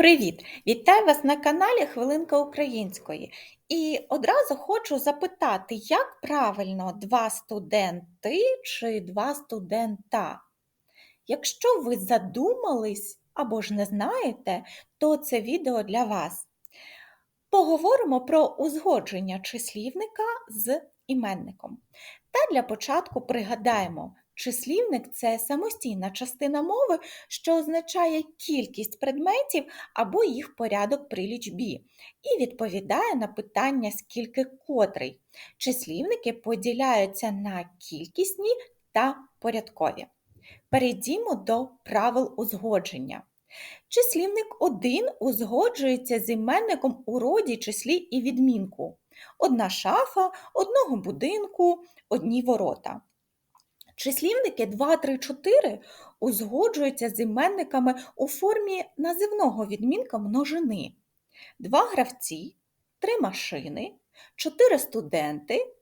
Привіт! Вітаю вас на каналі Хвилинка Української. І одразу хочу запитати, як правильно два студенти чи два студента? Якщо ви задумались або ж не знаєте, то це відео для вас. Поговоримо про узгодження числівника з іменником. Та для початку пригадаємо, числівник це самостійна частина мови, що означає кількість предметів або їх порядок при лічбі, і відповідає на питання скільки котрий. Числівники поділяються на кількісні та порядкові. Перейдімо до правил узгодження. Числівник 1 узгоджується з іменником у роді, числі і відмінку. Одна шафа, одного будинку, одні ворота. Числівники 2, 3, 4 узгоджуються з іменниками у формі називного відмінка множини. Два гравці, три машини, чотири студенти,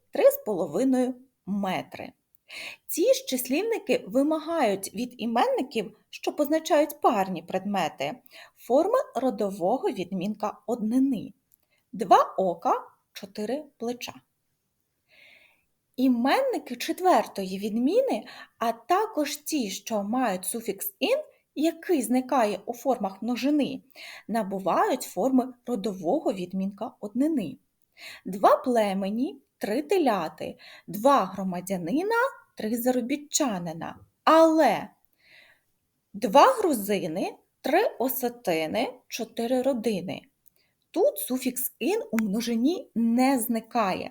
3,5 метри. Ці ж числівники вимагають від іменників, що позначають парні предмети, форми родового відмінка однини. Два ока, чотири плеча. Іменники четвертої відміни, а також ті, що мають суфікс ін, який зникає у формах множини, набувають форми родового відмінка однини. Два племені, три теляти, два громадянина, три заробітчанина. Але два грузини, три осетини, чотири родини. Тут суфікс ін у множині не зникає.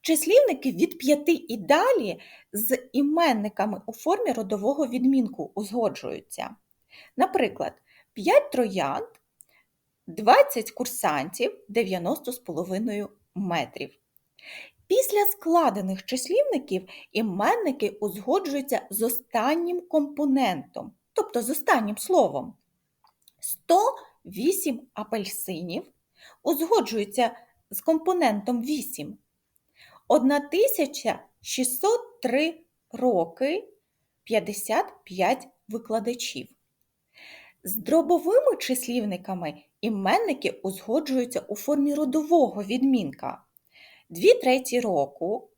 Числівники від п'яти і далі з іменниками у формі родового відмінку узгоджуються. Наприклад, 5 троянд, 20 курсантів 90,5 метрів. Після складених числівників іменники узгоджуються з останнім компонентом, тобто з останнім словом. 108 апельсинів узгоджуються з компонентом 8. 1603 роки 55 викладачів. З дробовими числівниками іменники узгоджуються у формі родового відмінка. 2 треті року,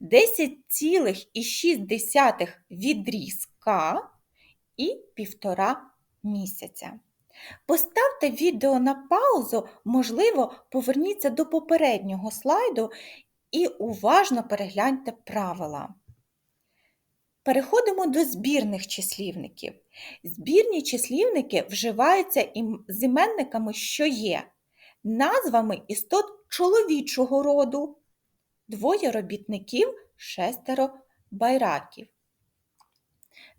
10,6 відрізка і півтора місяця. Поставте відео на паузу, можливо, поверніться до попереднього слайду і уважно перегляньте правила. Переходимо до збірних числівників. Збірні числівники вживаються з іменниками, що є назвами істот чоловічого роду, двоє робітників, шестеро байраків,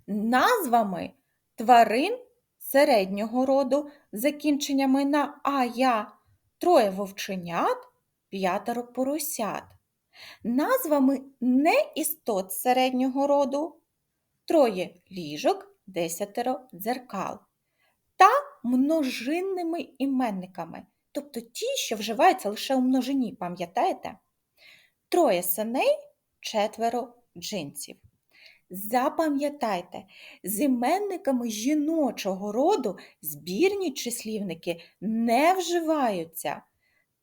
назвами тварин середнього роду закінченнями на ая, троє вовченят, п'ятеро поросят, назвами неістот середнього роду, троє ліжок, десятеро дзеркал та множинними іменниками тобто ті, що вживаються лише у множині, пам'ятаєте? Троє синей, четверо джинсів. Запам'ятайте, з іменниками жіночого роду збірні числівники не вживаються.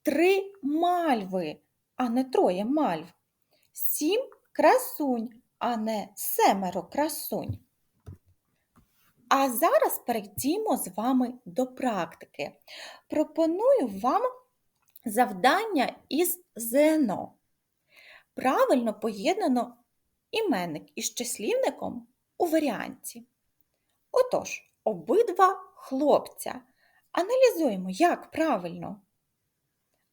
Три мальви, а не троє мальв. Сім красунь, а не семеро красунь. А зараз перейдімо з вами до практики. Пропоную вам завдання із ЗНО. Правильно поєднано іменник із числівником у варіанті. Отож, обидва хлопця. Аналізуємо, як правильно.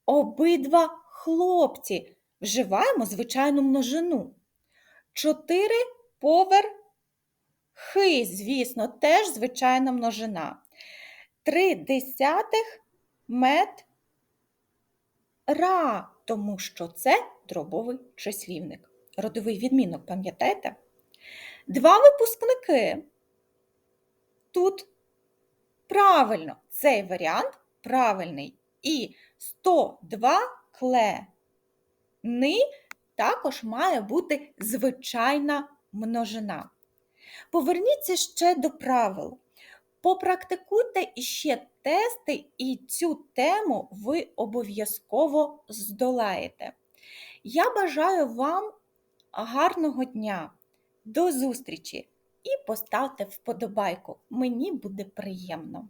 Обидва хлопці вживаємо звичайну множину. Чотири повер Хи, звісно, теж звичайна множина. Три десятих метра, тому що це дробовий числівник. Родовий відмінок, пам'ятаєте? Два випускники. Тут правильно цей варіант правильний. І 102 клени також має бути звичайна множина. Поверніться ще до правил. Попрактикуйте іще тести, і цю тему ви обов'язково здолаєте. Я бажаю вам гарного дня, до зустрічі і поставте вподобайку. Мені буде приємно.